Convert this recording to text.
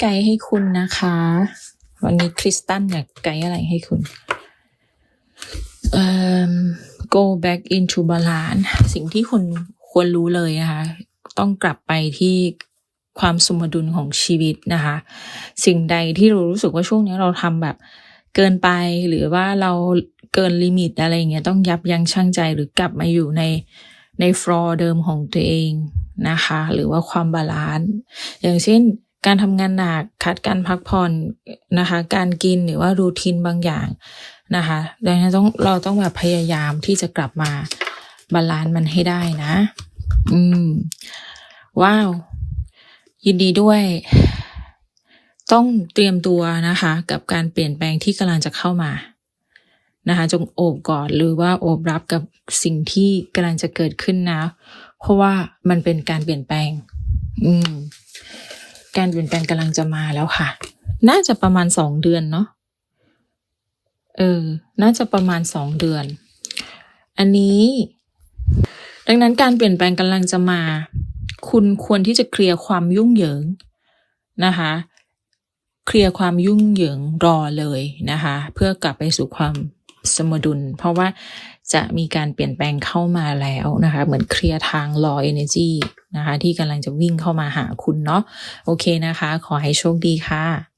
ไกด์ให้คุณนะคะ วันนี้คริสตันอยากไกด์อะไรให้คุณเอ่อ go back into balance สิ่งที่คุณควรรู้เลยนะคะ ต้องกลับไปที่ความสมดุลของชีวิตนะคะ สิ่งใดที่เรารู้สึกว่าช่วงนี้เราทำแบบเกินไปหรือว่าเราเกินลิมิตอะไรเงี้ยต้องยับยั้งชั่งใจหรือกลับมาอยู่ในในฟลอร์เดิมของตัวเองนะคะ หรือว่าความบาลานซ์อย่างเช่น การทำงานหนักคัดการพักผ่อนนะคะ การกินหรือว่ารูทีนบางอย่างนะคะดังนั้นต้องเราต้องแบบพยายามที่จะกลับมาบาลานซ์มันให้ได้นะ อืม ว้าว ยินดีด้วย ต้องเตรียมตัวนะคะ กับการเปลี่ยนแปลงที่กำลังจะเข้ามานะคะ จงโอบกอดหรือว่าโอบรับกับสิ่งที่กำลังจะเกิดขึ้นนะ เพราะว่ามันเป็นการเปลี่ยนแปลง อืม การเปลี่ยนแปลงกำลังจะมาแล้วค่ะ น่าจะประมาณสองเดือนเนาะเออ น่าจะประมาณสองเดือน อันนี้ ดังนั้นการเปลี่ยนแปลงกำลังจะมา คุณควรที่จะเคลียร์ความยุ่งเหยิงนะคะ เคลียร์ความยุ่งเหยิงรอเลยนะคะ เพื่อกลับไปสู่ความ สมดุล เพราะว่าจะมีการเปลี่ยนแปลงเข้ามาแล้วนะคะ เหมือนเคลียร์ทางรอ energy นะคะ ที่กำลังจะวิ่งเข้ามาหาคุณเนาะโอเคนะคะ ขอให้โชคดีค่ะ